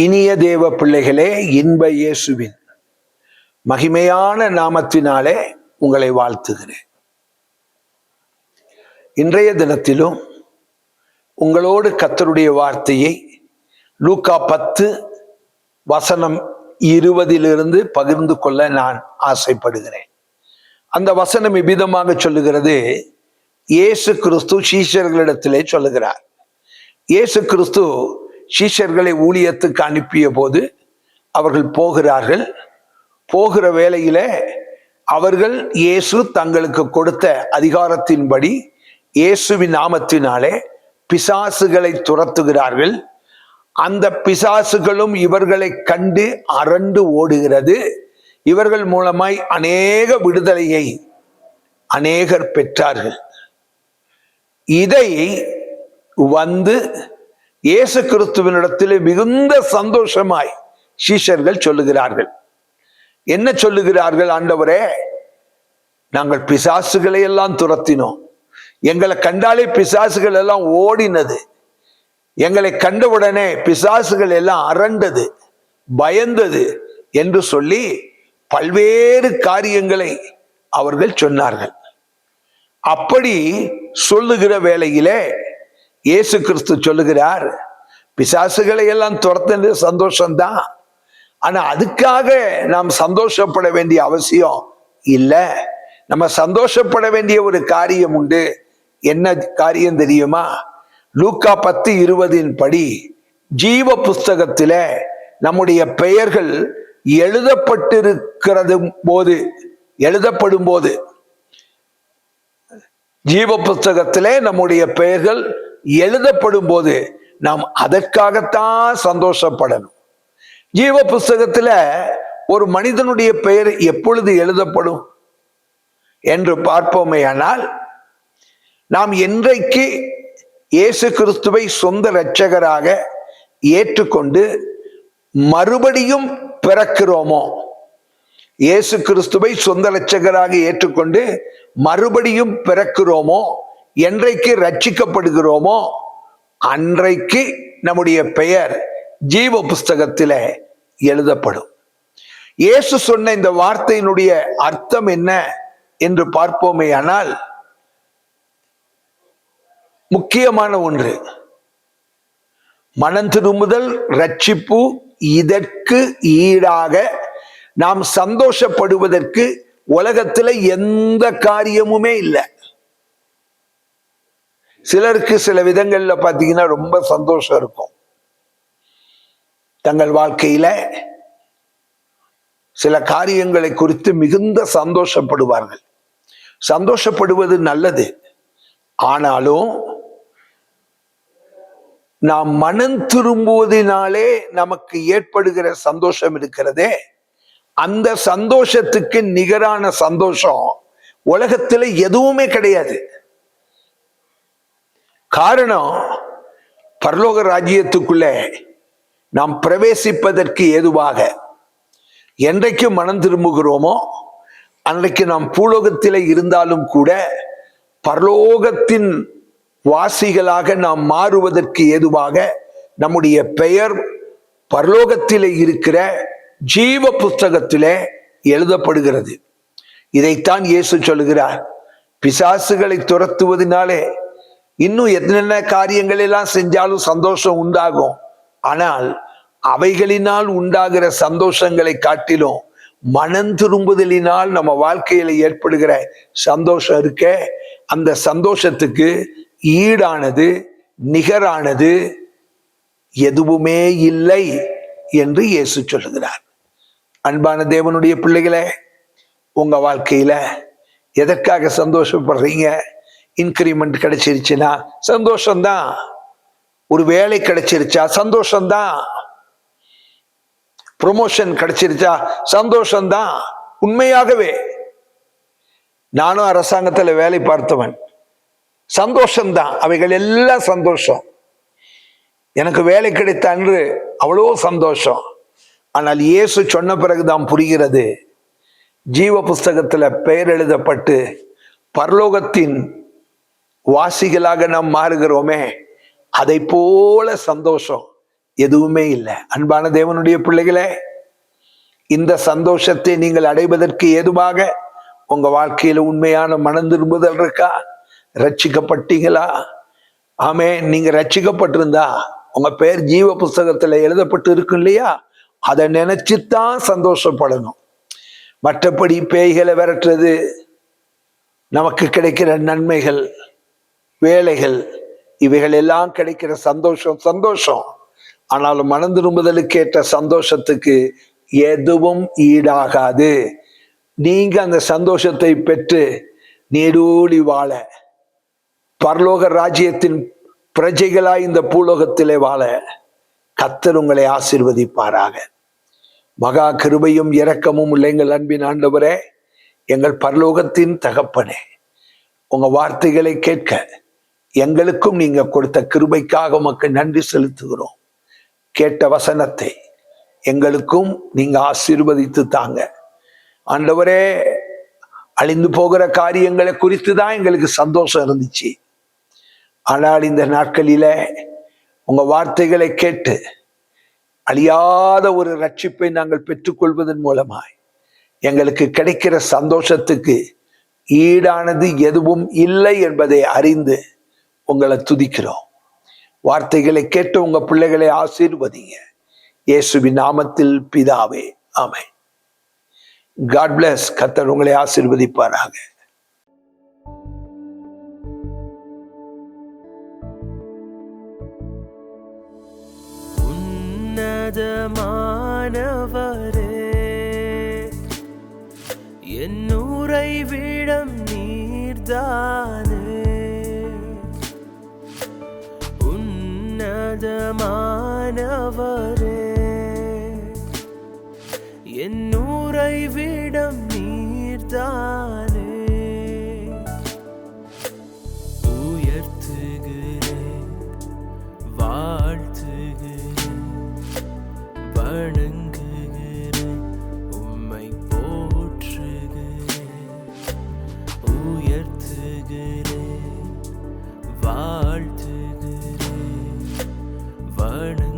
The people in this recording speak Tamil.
இனிய தேவ பிள்ளைகளே இன்ப இயேசுவின் மகிமையான நாமத்தினாலே உங்களை வாழ்த்துகிறேன். இன்றைய தினத்திலும் உங்களோடு கத்தருடைய வார்த்தையை லூக்கா பத்து வசனம் இருபதிலிருந்து பகிர்ந்து கொள்ள நான் ஆசைப்படுகிறேன். அந்த வசனம் இவ்விதமாக சொல்லுகிறது. இயேசு கிறிஸ்து சீஷர்களிடத்திலே சொல்லுகிறார். இயேசு கிறிஸ்து சீஷர்களை ஊழியத்துக்கு அனுப்பிய போது அவர்கள் போகிறார்கள். போகிற வேளையில அவர்கள் இயேசு தங்களுக்கு கொடுத்த அதிகாரத்தின்படி இயேசுவின் நாமத்தினாலே பிசாசுகளை துரத்துகிறார்கள். அந்த பிசாசுகளும் இவர்களை கண்டு அரண்டு ஓடுகிறது. இவர்கள் மூலமாய் அநேக விடுதலையை அநேகர் பெற்றார்கள். இதை வந்து இயேசு கிறிஸ்துவனிடத்திலே மிகுந்த சந்தோஷமாய் சீஷர்கள் சொல்லுகிறார்கள். என்ன சொல்லுகிறார்கள் ஆண்டவரே? நாங்கள் பிசாசுகளை எல்லாம் துரத்தினோம். எங்களை கண்டாலே பிசாசுகள் எல்லாம் ஓடினது. எங்களை கண்டவுடனே பிசாசுகள் எல்லாம் அரண்டது பயந்தது என்று சொல்லி பல்வேறு காரியங்களை அவர்கள் சொன்னார்கள். அப்படி சொல்லுகிற வேளையிலே இயேசு கிறிஸ்து சொல்லுகிறார் பிசாசுகளை எல்லாம் துரத்துறது சந்தோஷம்தான். ஆனா அதுக்காக நாம் சந்தோஷப்பட வேண்டிய அவசியம் இல்லை. நம்ம சந்தோஷப்பட வேண்டிய ஒரு காரியம் உண்டு. என்ன காரியம் தெரியுமா? லூக்கா பத்து இருபதின் படி ஜீவ புஸ்தகத்தில நம்முடைய பெயர்கள் எழுதப்பட்டிருக்கிறது போது எழுதப்படும் போது ஜீவ புஸ்தகத்திலே நம்முடைய பெயர்கள் எழுதப்படும் போது நாம் அதற்காகத்தான் சந்தோஷப்படணும். ஜீவ புஸ்தகத்துல ஒரு மனிதனுடைய பெயர் எப்பொழுது எழுதப்படும் என்று பார்ப்போமே ஆனால் நாம் என்றைக்கு இயேசு கிறிஸ்துவை சொந்த இரட்சகராக ஏற்றுக்கொண்டு மறுபடியும் பிறக்கிறோமோ இயேசு கிறிஸ்துவை சொந்த இரட்சகராக ஏற்றுக்கொண்டு மறுபடியும் பிறக்கிறோமோ என்றைக்கு ரட்சிக்கப்படுகிறோமோ அன்றைக்கு நம்முடைய பெயர் ஜீவ புஸ்தகத்தில் எழுதப்படும். இயேசு சொன்ன இந்த வார்த்தையினுடைய அர்த்தம் என்ன என்று பார்ப்போமே ஆனால் முக்கியமான ஒன்று மனம் திரும்புதல் ரட்சிப்பு இதற்கு ஈடாக நாம் சந்தோஷப்படுவதற்கு உலகத்தில் எந்த காரியமுமே இல்லை. சிலருக்கு சில விதங்கள்ல பாத்தீங்கன்னா ரொம்ப சந்தோஷம் இருக்கும். தங்கள் வாழ்க்கையில சில காரியங்களை குறித்து மிகுந்த சந்தோஷப்படுவார்கள். சந்தோஷப்படுவது நல்லது. ஆனாலும் நாம் மனம் திரும்புவதனாலே நமக்கு ஏற்படுகிற சந்தோஷம் இருக்கிறதே. அந்த சந்தோஷத்துக்கு நிகரான சந்தோஷம் உலகத்துல எதுவுமே கிடையாது. காரணம் பரலோக ராஜ்யத்துக்குள்ளே நாம் பிரவேசிப்பதற்கு ஏதுவாக என்றைக்கு மனம் திரும்புகிறோமோ அன்றைக்கு நாம் பூலோகத்திலே இருந்தாலும் கூட பரலோகத்தின் வாசிகளாக நாம் மாறுவதற்கு ஏதுவாக நம்முடைய பெயர் பரலோகத்திலே இருக்கிற ஜீவ புஸ்தகத்திலே எழுதப்படுகிறது. இதைத்தான் இயேசு சொல்லுகிறார். பிசாசுகளை துரத்துவதனாலே இன்னும் என்னென்ன காரியங்கள் எல்லாம் செஞ்சாலும் சந்தோஷம் உண்டாகும். ஆனால் அவைகளினால் உண்டாகிற சந்தோஷங்களை காட்டிலும் மனம் திரும்புதலினால் நம்ம வாழ்க்கையில ஏற்படுகிற சந்தோஷம் இருக்க. அந்த சந்தோஷத்துக்கு ஈடானது நிகரானது எதுவுமே இல்லை என்று இயேசு சொல்லுகிறார். அன்பான தேவனுடைய பிள்ளைகளே உங்க வாழ்க்கையில எதற்காக சந்தோஷப்படுறீங்க? இன்கிரிமெண்ட் கிடைச்சிருச்சுன்னா சந்தோஷம்தான். ஒரு வேலை கிடைச்சிருச்சா சந்தோஷம்தான். ப்ரொமோஷன் கிடைச்சிருச்சா சந்தோஷம்தான். உண்மையாகவே நானும் அரசாங்கத்தில் வேலை பார்த்தவன். சந்தோஷம்தான் அவைகள் எல்லாம் சந்தோஷம். எனக்கு வேலை கிடைத்த அன்று அவ்வளோ சந்தோஷம். ஆனால் இயேசு சொன்ன பிறகுதான் புரிகிறது. ஜீவ புஸ்தகத்தில் பெயர் எழுதப்பட்டு பரலோகத்தின் வாசிகளாக நாம் மாறுகிறோமே. அதை போல சந்தோஷம் எதுவுமே இல்லை. அன்பான தேவனுடைய பிள்ளைகளே இந்த சந்தோஷத்தை நீங்கள் அடைவதற்கு ஏதுவாக உங்க வாழ்க்கையில உண்மையான மனம் திரும்புதல் இருக்கா? ரட்சிக்கப்பட்டீங்களா? ஆமே நீங்க ரட்சிக்கப்பட்டிருந்தா உங்க பேர் ஜீவ புஸ்தகத்துல எழுதப்பட்டு இருக்கும் இல்லையா? அதை நினைச்சுத்தான் சந்தோஷப்படணும். மற்றபடி பேய்களை விரட்டுறது நமக்கு கிடைக்கிற நன்மைகள் வேலைகள் இவைகள் எல்லாம் கிடைக்கிற சந்தோஷம் சந்தோஷம். ஆனாலும் மனம் திரும்புதலுக்கு ஏற்ற சந்தோஷத்துக்கு எதுவும் ஈடாகாது. நீங்க அந்த சந்தோஷத்தை பெற்று நீடூடி வாழ. பரலோக ராஜ்யத்தின் பிரஜைகளாய் இந்த பூலோகத்திலே வாழ கத்தர் உங்களை ஆசீர்வதிப்பாராக. மகா கிருபையும் இரக்கமும் உள்ள எங்கள் அன்பின் ஆண்டவரே எங்கள் பரலோகத்தின் தகப்பனே உங்க வார்த்தைகளை கேட்க எங்களுக்கும் நீங்க கொடுத்த கிருபைக்காக உமக்கு நன்றி செலுத்துகிறோம். கேட்ட வசனத்தை எங்களுக்கும் நீங்க ஆசீர்வதித்து தாங்க. ஆண்டவரே அழிந்து போகிற காரியங்களை குறித்து தான் எங்களுக்கு சந்தோஷம் இருந்துச்சு. ஆனால் இந்த நாட்களில உங்க வார்த்தைகளை கேட்டு அழியாத ஒரு ரட்சிப்பை நாங்கள் பெற்றுக்கொள்வதன் மூலமாய் எங்களுக்கு கிடைக்கிற சந்தோஷத்துக்கு ஈடானது எதுவும் இல்லை என்பதை அறிந்து உங்களை துதிக்கிறோம். வார்த்தைகளை கேட்டு உங்க பிள்ளைகளை ஆசீர்வதிங்க. இயேசுவின் நாமத்தில் பிதாவே ஆமை காட் பிளஸ் கத்தர் உங்களை ஆசீர்வதிப்பாராக. மாணவரே என் விடம் நீர்தான் உன்னதமானவரே என் நூரை விடம் நீர்தானே உயர்த்துகிறேன் வாழ்த்துகிறேன் வணங்குகிறேன் உம்மை போற்றுகிறேன். உயர்த்துகிறேன். வாழ்த்துகிறேன்